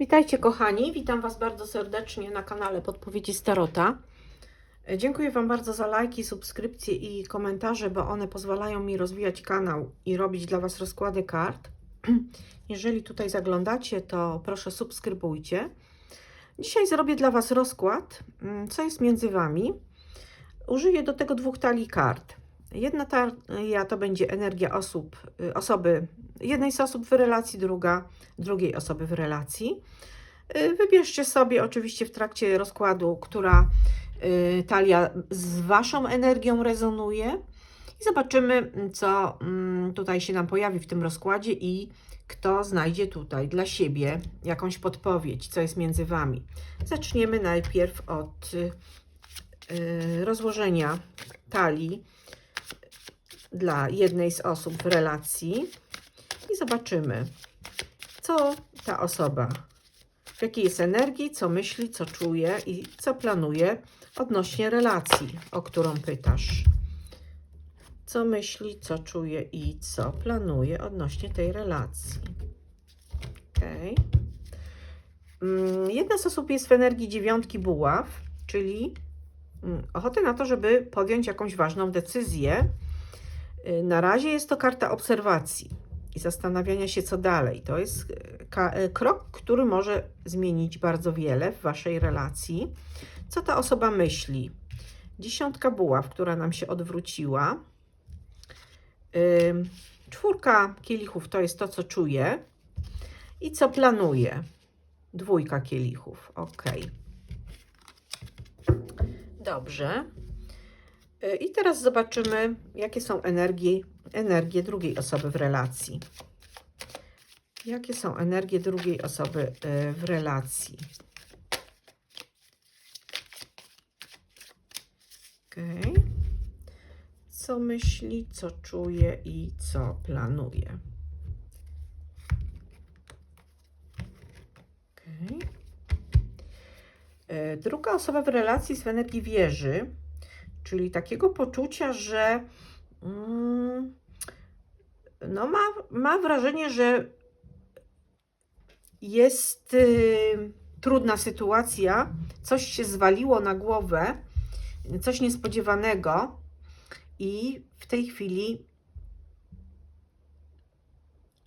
Witajcie kochani, witam Was bardzo serdecznie na kanale Podpowiedzi Starota. Dziękuję Wam bardzo za lajki, subskrypcje i komentarze, bo one pozwalają mi rozwijać kanał i robić dla Was rozkłady kart. Jeżeli tutaj zaglądacie, to proszę subskrybujcie. Dzisiaj zrobię dla Was rozkład, mm, co jest między Wami. Użyję do tego dwóch talii kart. Jedna talia to będzie energia osób, y, osoby, jednej z osób w relacji, druga drugiej osoby w relacji. Y, Wybierzcie sobie oczywiście w trakcie rozkładu, która y, talia z Waszą energią rezonuje i zobaczymy, co mm, tutaj się nam pojawi w tym rozkładzie i kto znajdzie tutaj dla siebie jakąś podpowiedź, co jest między Wami. Zaczniemy najpierw od rozłożenia talii dla jednej z osób w relacji i zobaczymy, co ta osoba, w jakiej jest energii, co myśli, co czuje i co planuje odnośnie relacji, o którą pytasz. Co myśli, co czuje i co planuje odnośnie tej relacji. Okay. Jedna z osób jest w energii dziewiątki buław, czyli mm, ochoty na to, żeby podjąć jakąś ważną decyzję. Na razie jest to karta obserwacji i zastanawiania się, co dalej. To jest e, e, krok, który może zmienić bardzo wiele w waszej relacji. Co ta osoba myśli? Dziesiątka buław, która nam się odwróciła. Czwórka kielichów to jest to, co czuje i co planuje. Dwójka kielichów, ok. Dobrze. Y, I teraz zobaczymy, jakie są energie, energie drugiej osoby w relacji. Jakie są energie drugiej osoby y, w relacji? Okay. Co myśli, co czuje i co planuje? Okay. Druga osoba w relacji w energii wieży czyli takiego poczucia, że mm, no ma, ma wrażenie, że jest y, trudna sytuacja, coś się zwaliło na głowę, coś niespodziewanego i w tej chwili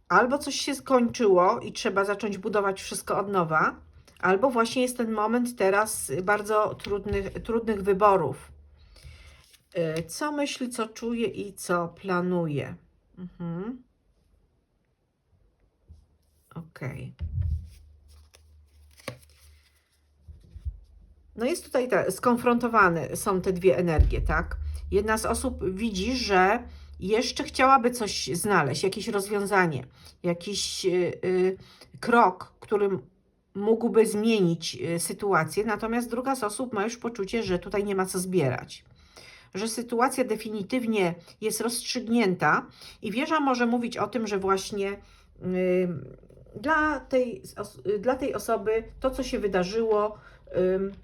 albo coś się skończyło i trzeba zacząć budować wszystko od nowa, albo właśnie jest ten moment teraz bardzo trudnych, trudnych wyborów. Y, Co myśli, co czuje i co planuje. Mhm. Ok. No jest tutaj te, skonfrontowane są te dwie energie, tak? Jedna z osób widzi, że jeszcze chciałaby coś znaleźć, jakieś rozwiązanie, jakiś y, y, krok, którym mógłby zmienić y, sytuację, natomiast druga z osób ma już poczucie, że tutaj nie ma co zbierać że sytuacja definitywnie jest rozstrzygnięta i wieża może mówić o tym, że właśnie y, dla, tej, dla tej osoby to, co się wydarzyło,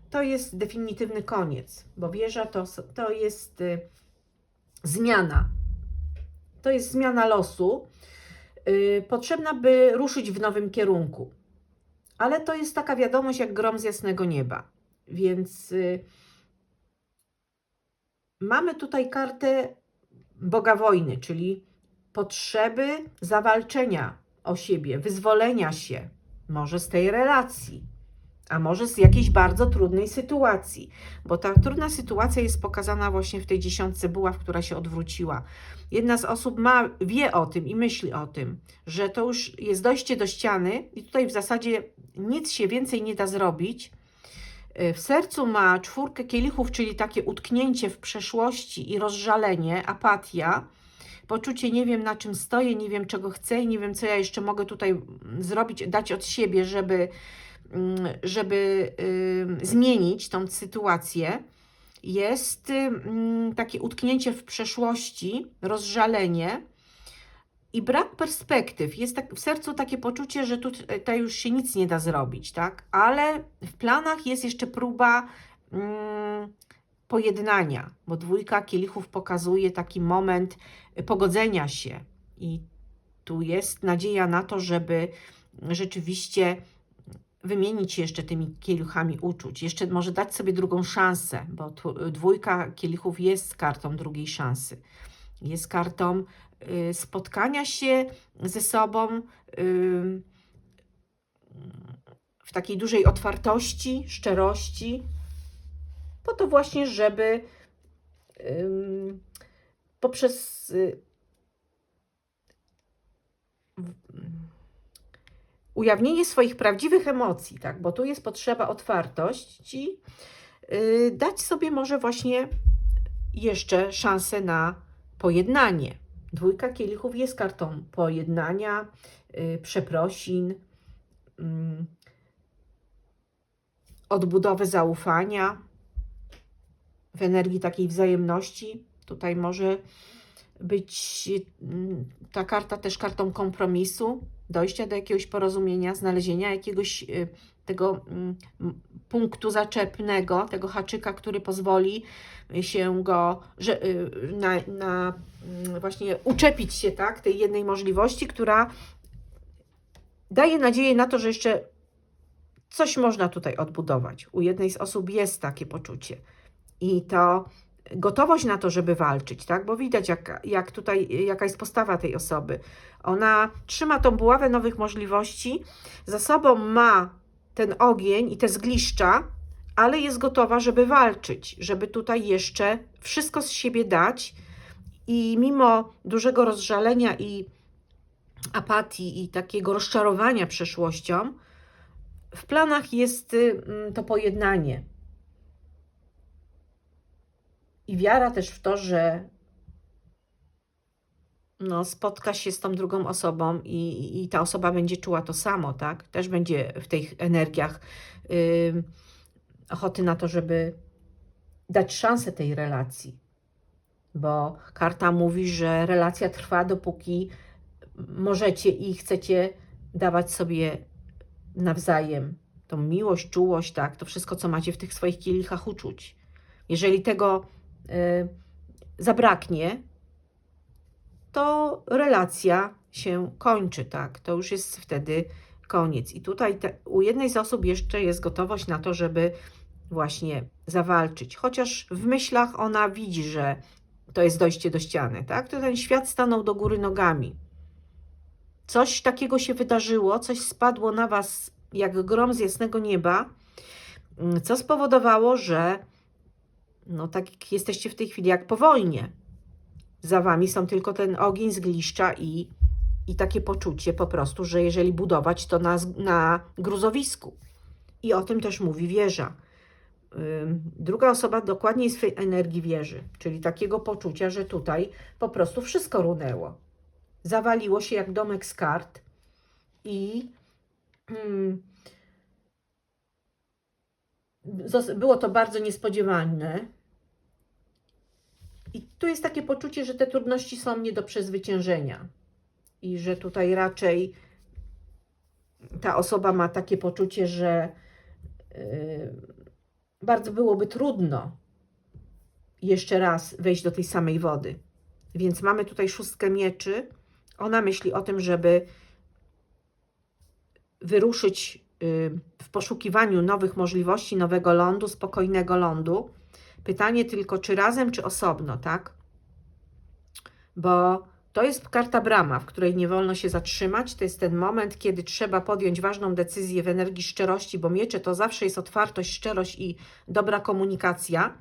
to jest definitywny koniec, bo wieża to, to jest y, zmiana. To jest zmiana losu, y, potrzebna, by ruszyć w nowym kierunku. Ale to jest taka wiadomość jak grom z jasnego nieba. Więc mamy tutaj kartę Boga wojny, czyli potrzeby zawalczenia o siebie, wyzwolenia się, może z tej relacji, a może z jakiejś bardzo trudnej sytuacji, bo ta trudna sytuacja jest pokazana właśnie w tej dziesiątce buław, która się odwróciła. Jedna z osób ma, wie o tym i myśli o tym, że to już jest dojście do ściany i tutaj w zasadzie nic się więcej nie da zrobić, w sercu ma czwórkę kielichów, czyli takie utknięcie w przeszłości i rozżalenie, apatia, poczucie nie wiem na czym stoję, nie wiem czego chcę i nie wiem co ja jeszcze mogę tutaj zrobić, dać od siebie, żeby, żeby y, zmienić tą sytuację. Jest y, takie utknięcie w przeszłości, rozżalenie, i brak perspektyw. Jest tak, w sercu takie poczucie, że tutaj już się nic nie da zrobić, tak? Ale w planach jest jeszcze próba mm, pojednania, bo dwójka kielichów pokazuje taki moment pogodzenia się. I tu jest nadzieja na to, żeby rzeczywiście wymienić się jeszcze tymi kielichami uczuć, jeszcze może dać sobie drugą szansę, bo dwójka kielichów jest kartą drugiej szansy. Jest kartą spotkania się ze sobą y, w takiej dużej otwartości, szczerości, po to właśnie, żeby poprzez y, ujawnienie swoich prawdziwych emocji, tak, bo tu jest potrzeba otwartości, y, dać sobie może właśnie jeszcze szansę na pojednanie. Dwójka kielichów jest kartą pojednania, y, przeprosin, mm, odbudowy zaufania w energii takiej wzajemności. Tutaj może być mm, ta karta też kartą kompromisu, dojścia do jakiegoś porozumienia, znalezienia jakiegoś y, tego mm, punktu zaczepnego, tego haczyka, który pozwoli się go że, y, na, na mm, właśnie uczepić się tak, tej jednej możliwości, która daje nadzieję na to, że jeszcze coś można tutaj odbudować. U jednej z osób jest takie poczucie. I to gotowość na to, żeby walczyć, tak? Bo widać, jak, jak tutaj, jaka jest postawa tej osoby. Ona trzyma tą buławę nowych możliwości, za sobą ma ten ogień i te zgliszcza, ale jest gotowa, żeby walczyć, żeby tutaj jeszcze wszystko z siebie dać. I mimo dużego rozżalenia i apatii i takiego rozczarowania przeszłością, w planach jest y, mm, to pojednanie. I wiara też w to, że no, spotka się z tą drugą osobą i, i ta osoba będzie czuła to samo, tak? Też będzie w tych energiach y, ochoty na to, żeby dać szansę tej relacji. Bo karta mówi, że relacja trwa, dopóki możecie i chcecie dawać sobie nawzajem tą miłość, czułość, tak? To wszystko, co macie w tych swoich kielichach uczuć. Jeżeli tego y, zabraknie, to relacja się kończy, tak? To już jest wtedy koniec. I tutaj te, u jednej z osób jeszcze jest gotowość na to, żeby właśnie zawalczyć. Chociaż w myślach ona widzi, że to jest dojście do ściany, tak? To ten świat stanął do góry nogami. Coś takiego się wydarzyło, coś spadło na was jak grom z jasnego nieba, co spowodowało, że no tak jesteście w tej chwili jak po wojnie. Za wami są tylko ten ogień z i, i takie poczucie po prostu, że jeżeli budować, to na, na gruzowisku. I o tym też mówi wieża. Druga osoba dokładnie jest w tej energii wieży, czyli takiego poczucia, że tutaj po prostu wszystko runęło. Zawaliło się jak domek z kart i było to bardzo niespodziewane. I tu jest takie poczucie, że te trudności są nie do przezwyciężenia i że tutaj raczej ta osoba ma takie poczucie, że yy, bardzo byłoby trudno jeszcze raz wejść do tej samej wody. Więc mamy tutaj szóstkę mieczy. Ona myśli o tym, żeby wyruszyć y, w poszukiwaniu nowych możliwości, nowego lądu, spokojnego lądu. Pytanie tylko, czy razem, czy osobno, tak? Bo to jest karta brama, w której nie wolno się zatrzymać. To jest ten moment, kiedy trzeba podjąć ważną decyzję w energii szczerości, bo miecze to zawsze jest otwartość, szczerość i dobra komunikacja.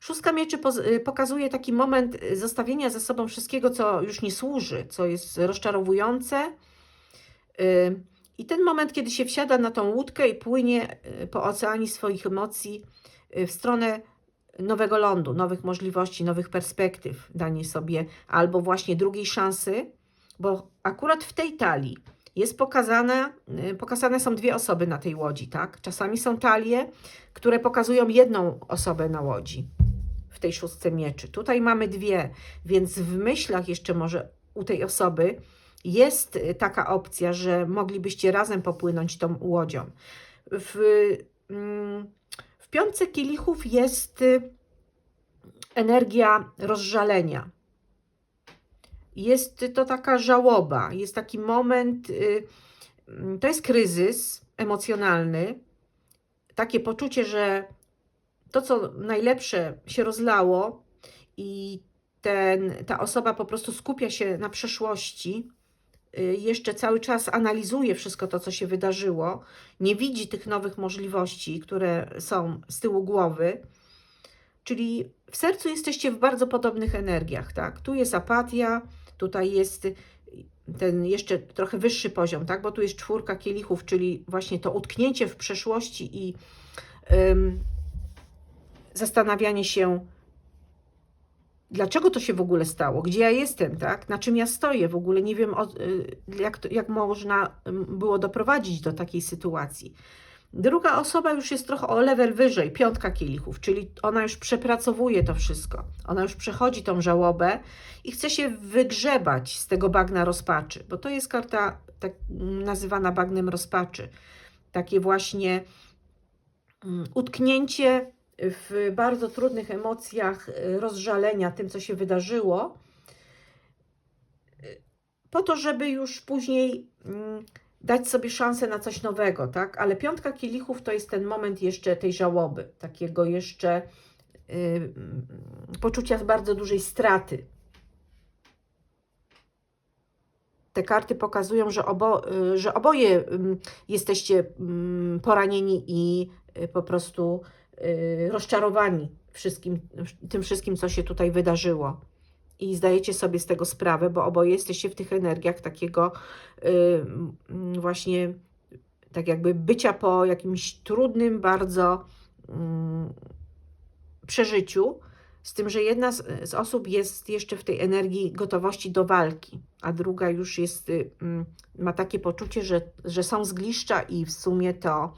Szóstka mieczy y, pokazuje taki moment y, zostawienia ze sobą wszystkiego, co już nie służy, co jest rozczarowujące. Y, I ten moment, kiedy się wsiada na tą łódkę i płynie po oceanie swoich emocji w stronę nowego lądu, nowych możliwości, nowych perspektyw, danie sobie albo właśnie drugiej szansy, bo akurat w tej talii jest pokazane, y, pokazane są dwie osoby na tej łodzi, tak? Czasami są talie, które pokazują jedną osobę na łodzi w tej szóstce mieczy. Tutaj mamy dwie, więc w myślach jeszcze może u tej osoby jest y, taka opcja, że moglibyście razem popłynąć tą łodzią. W, mm, w piątce kielichów jest y, energia rozżalenia. Jest to taka żałoba, jest taki moment, y, mm, to jest kryzys, emocjonalny, takie poczucie, że to, co najlepsze się rozlało i ten, ta osoba po prostu skupia się na przeszłości, jeszcze cały czas analizuje wszystko to, co się wydarzyło, nie widzi tych nowych możliwości, które są z tyłu głowy. Czyli w sercu jesteście w bardzo podobnych energiach, tak? Tu jest apatia, tutaj jest ten jeszcze trochę wyższy poziom, tak? Bo tu jest czwórka kielichów, czyli właśnie to utknięcie w przeszłości i zastanawianie się, dlaczego to się w ogóle stało, gdzie ja jestem, tak? Na czym ja stoję, w ogóle nie wiem, y, jak, to, jak można było doprowadzić do takiej sytuacji. Druga osoba już jest trochę o level wyżej, piątka kielichów, czyli ona już przepracowuje to wszystko. Ona już przechodzi tą żałobę i chce się wygrzebać z tego bagna rozpaczy, bo to jest karta tak nazywana bagnem rozpaczy. Takie właśnie utknięcie w bardzo trudnych emocjach y, rozżalenia tym, co się wydarzyło, y, po to, żeby już później mm, dać sobie szansę na coś nowego, tak? Ale piątka kielichów to jest ten moment jeszcze tej żałoby, takiego jeszcze yy, poczucia bardzo dużej straty. Te karty pokazują, że, obo, że oboje yy, jesteście poranieni i po prostu rozczarowani wszystkim, tym wszystkim, co się tutaj wydarzyło. I zdajecie sobie z tego sprawę, bo oboje jesteście w tych energiach takiego yy, właśnie tak jakby bycia po jakimś trudnym bardzo yy, przeżyciu, z tym, że jedna z, osób jest jeszcze w tej energii gotowości do walki, a druga już jest, yy, ma takie poczucie, że, że są zgliszcza i w sumie to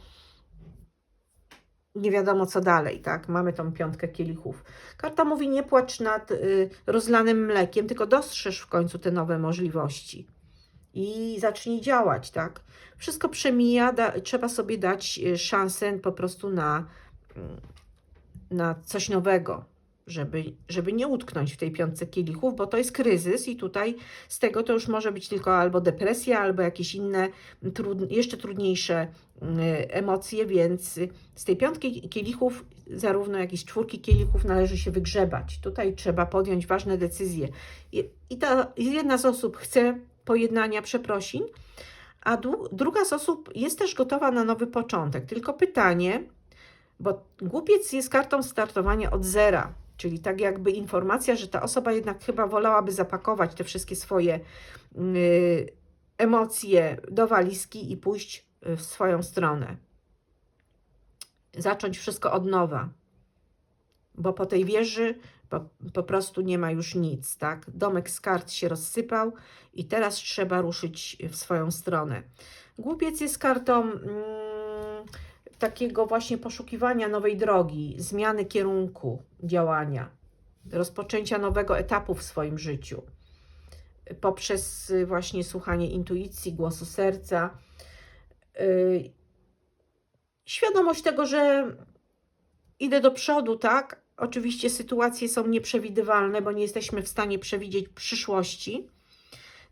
nie wiadomo co dalej, tak? Mamy tą piątkę kielichów. Karta mówi nie płacz nad y, rozlanym mlekiem, tylko dostrzeż w końcu te nowe możliwości i zacznij działać, tak? Wszystko przemija, da, trzeba sobie dać y, szansę po prostu na, y, na coś nowego, żeby, żeby nie utknąć w tej piątce kielichów, bo to jest kryzys i tutaj z tego to już może być tylko albo depresja, albo jakieś inne trud, jeszcze trudniejsze y, emocje, więc z tej piątki kielichów, zarówno jak i z czwórki kielichów należy się wygrzebać. Tutaj trzeba podjąć ważne decyzje. I, i ta jedna z osób chce pojednania, przeprosin, a druga z osób jest też gotowa na nowy początek. Tylko pytanie, bo głupiec jest kartą startowania od zera, Czyli tak jakby informacja, że ta osoba jednak chyba wolałaby zapakować te wszystkie swoje yy, emocje do walizki i pójść y, w swoją stronę. Zacząć wszystko od nowa. Bo po tej wieży po, po prostu nie ma już nic, tak? Domek z kart się rozsypał i teraz trzeba ruszyć w swoją stronę. Głupiec jest kartą. Yy, takiego właśnie poszukiwania nowej drogi, zmiany kierunku działania, rozpoczęcia nowego etapu w swoim życiu poprzez właśnie słuchanie intuicji, głosu serca. Yy, świadomość tego, że idę do przodu, tak? Oczywiście sytuacje są nieprzewidywalne, bo nie jesteśmy w stanie przewidzieć przyszłości.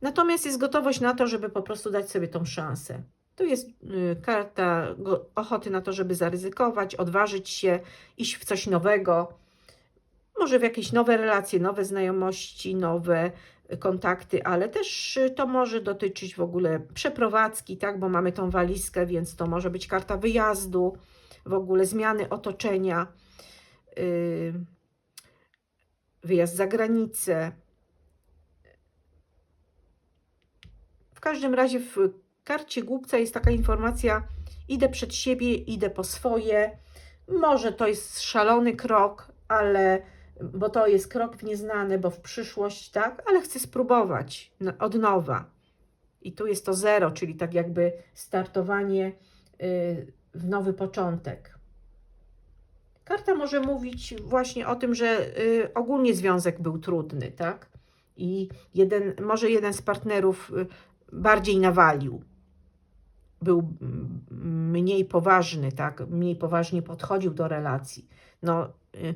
Natomiast jest gotowość na to, żeby po prostu dać sobie tą szansę. Tu jest y, karta ochoty na to, żeby zaryzykować, odważyć się, iść w coś nowego, może w jakieś nowe relacje, nowe znajomości, nowe kontakty, ale też y, to może dotyczyć w ogóle przeprowadzki, tak, bo mamy tą walizkę, więc to może być karta wyjazdu, w ogóle zmiany otoczenia, wyjazd za granicę. W każdym razie w karcie głupca jest taka informacja: idę przed siebie, idę po swoje. Może to jest szalony krok, ale bo to jest krok w nieznane, bo w przyszłość, tak, ale chcę spróbować od nowa. I tu jest to zero, czyli tak jakby startowanie y, w nowy początek. Karta może mówić właśnie o tym, że y, ogólnie związek był trudny, tak? I jeden, może jeden z partnerów y, bardziej nawalił, był mniej poważny, tak, mniej poważnie podchodził do relacji. No, y,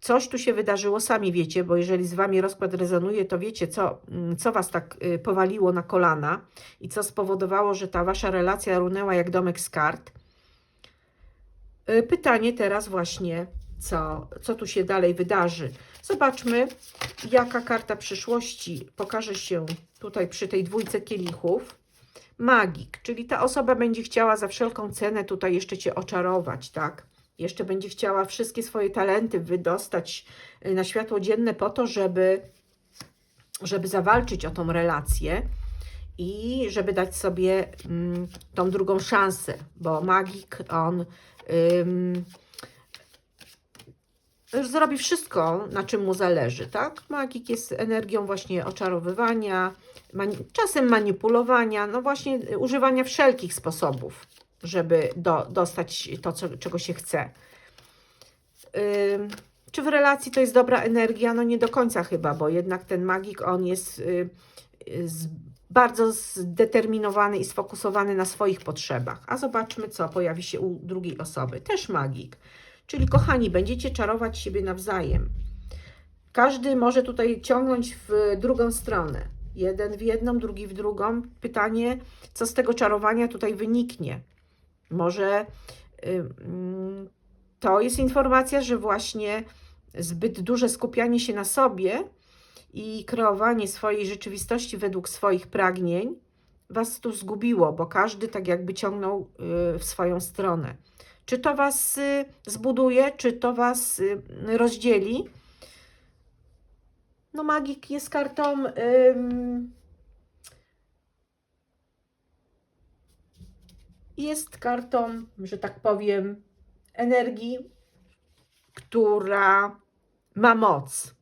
coś tu się wydarzyło, sami wiecie, bo jeżeli z Wami rozkład rezonuje, to wiecie, co, mm, co Was tak y, powaliło na kolana i co spowodowało, że ta Wasza relacja runęła jak domek z kart. Y, Pytanie teraz właśnie, co, co tu się dalej wydarzy. Zobaczmy, jaka karta przyszłości pokaże się tutaj przy tej dwójce kielichów. Magik, czyli ta osoba będzie chciała za wszelką cenę tutaj jeszcze Cię oczarować, tak? Jeszcze będzie chciała wszystkie swoje talenty wydostać y, na światło dzienne po to, żeby, żeby zawalczyć o tą relację i żeby dać sobie mm, tą drugą szansę, bo magik, on ym, zrobi wszystko, na czym mu zależy, tak? Magik jest energią właśnie oczarowywania, mani czasem manipulowania, no właśnie y, używania wszelkich sposobów, żeby do, dostać to, co, czego się chce. Ym, czy w relacji to jest dobra energia? No nie do końca chyba, bo jednak ten magik, on jest y, y, z, bardzo zdeterminowany i sfokusowany na swoich potrzebach. A zobaczmy, co pojawi się u drugiej osoby. Też magik. Czyli kochani, będziecie czarować siebie nawzajem. Każdy może tutaj ciągnąć w drugą stronę. Jeden w jedną, drugi w drugą. Pytanie, co z tego czarowania tutaj wyniknie? Może to jest informacja, że właśnie zbyt duże skupianie się na sobie i kreowanie swojej rzeczywistości według swoich pragnień was tu zgubiło, bo każdy tak jakby ciągnął y, w swoją stronę. Czy to was y, zbuduje, czy to was y, rozdzieli? No, magik jest kartą. ym, jest kartą, że tak powiem, energii, która ma moc.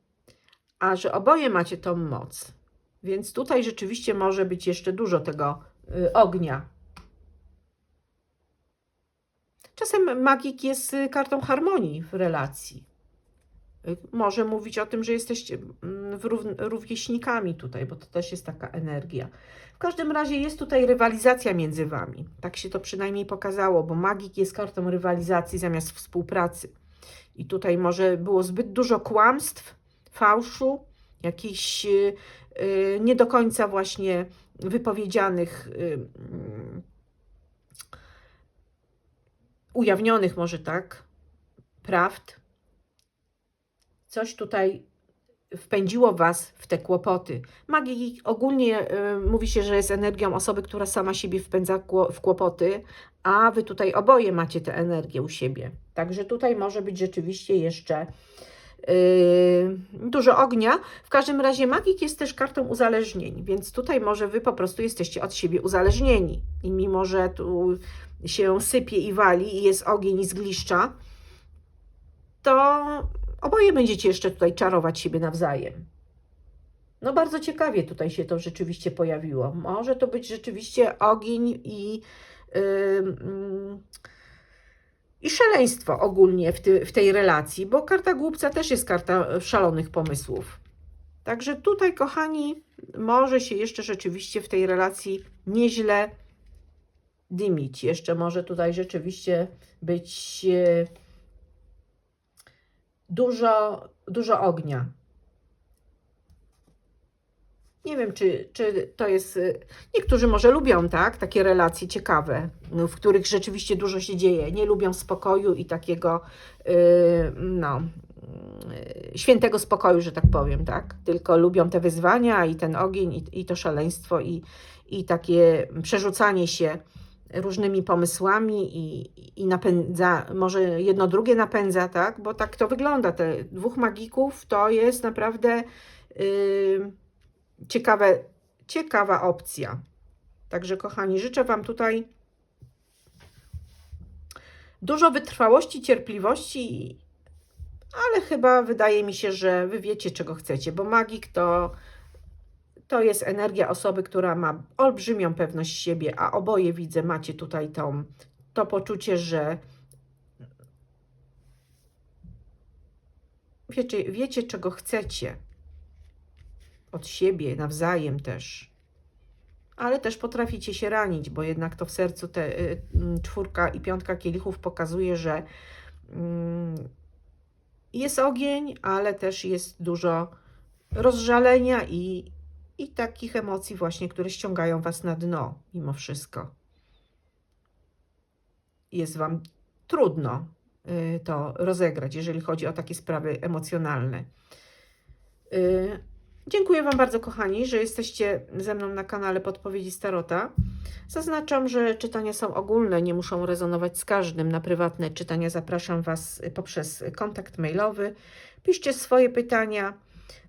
A że oboje macie tą moc, więc tutaj rzeczywiście może być jeszcze dużo tego y, ognia. Czasem magik jest y, kartą harmonii w relacji. Może mówić o tym, że jesteście mm, rówieśnikami tutaj, bo to też jest taka energia. W każdym razie jest tutaj rywalizacja między wami. Tak się to przynajmniej pokazało, bo magik jest kartą rywalizacji zamiast współpracy. I tutaj może było zbyt dużo kłamstw, fałszu, jakichś y, y, nie do końca właśnie wypowiedzianych, y, mm, ujawnionych może tak, prawd. Coś tutaj wpędziło Was w te kłopoty. Magii ogólnie y, mówi się, że jest energią osoby, która sama siebie wpędza w kłopoty, a Wy tutaj oboje macie tę energię u siebie. Także tutaj może być rzeczywiście jeszcze Yy, dużo ognia. W każdym razie magik jest też kartą uzależnień, więc tutaj może wy po prostu jesteście od siebie uzależnieni. I mimo, że tu się sypie i wali i jest ogień i zgliszcza, to oboje będziecie jeszcze tutaj czarować siebie nawzajem. No bardzo ciekawie tutaj się to rzeczywiście pojawiło. Może to być rzeczywiście ogień i yy, mm, i szaleństwo ogólnie w, ty, w tej relacji, bo karta głupca też jest karta szalonych pomysłów. Także tutaj, kochani, może się jeszcze rzeczywiście w tej relacji nieźle dymić. Jeszcze może tutaj rzeczywiście być e, dużo, dużo ognia. Nie wiem, czy, czy to jest. y, Niektórzy może lubią, tak? Takie relacje ciekawe, no, w których rzeczywiście dużo się dzieje. Nie lubią spokoju i takiego, y, no, y, świętego spokoju, że tak powiem, tak? Tylko lubią te wyzwania i ten ogień, i, i to szaleństwo, i, i takie przerzucanie się różnymi pomysłami i, i napędza, może jedno drugie napędza, tak? Bo tak to wygląda. Te dwóch magików to jest naprawdę. y, ciekawe, ciekawa opcja. Także, kochani, życzę Wam tutaj dużo wytrwałości, cierpliwości, ale chyba wydaje mi się, że Wy wiecie, czego chcecie, bo magik to, to jest energia osoby, która ma olbrzymią pewność siebie, a oboje widzę, macie tutaj tą, to poczucie, że wiecie, wiecie, czego chcecie od siebie nawzajem też. Ale też potraficie się ranić, bo jednak to w sercu te y, mm, czwórka i piątka kielichów pokazuje, że mm, jest ogień, ale też jest dużo rozżalenia i, i takich emocji właśnie, które ściągają Was na dno mimo wszystko. Jest Wam trudno y, to rozegrać, jeżeli chodzi o takie sprawy emocjonalne. Y, Dziękuję Wam bardzo, kochani, że jesteście ze mną na kanale Podpowiedzi Starota. Zaznaczam, że czytania są ogólne, nie muszą rezonować z każdym. Na prywatne czytania zapraszam Was poprzez kontakt mailowy. Piszcie swoje pytania.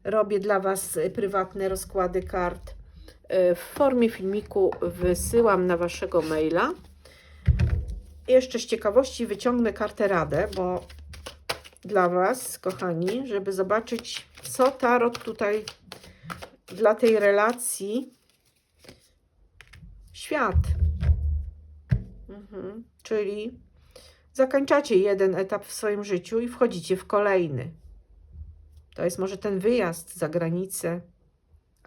Robię dla Was prywatne rozkłady kart. Y, W formie filmiku wysyłam na Waszego maila. Jeszcze z ciekawości wyciągnę kartę Radę, bo dla Was, kochani, żeby zobaczyć, co Tarot tutaj dla tej relacji świat. Mhm. Czyli zakończacie jeden etap w swoim życiu i wchodzicie w kolejny. To jest może ten wyjazd za granicę,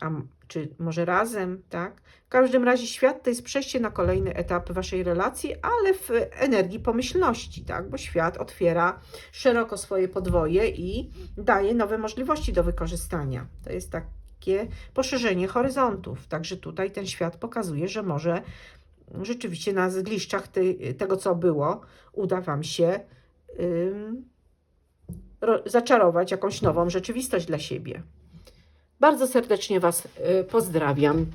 a czy może razem, tak? W każdym razie świat to jest przejście na kolejny etap waszej relacji, ale w energii pomyślności, tak? Bo świat otwiera szeroko swoje podwoje i daje nowe możliwości do wykorzystania. To jest takie poszerzenie horyzontów. Także tutaj ten świat pokazuje, że może rzeczywiście na zgliszczach tego, co było, uda Wam się ym, zaczarować jakąś nową rzeczywistość dla siebie. Bardzo serdecznie Was y, pozdrawiam.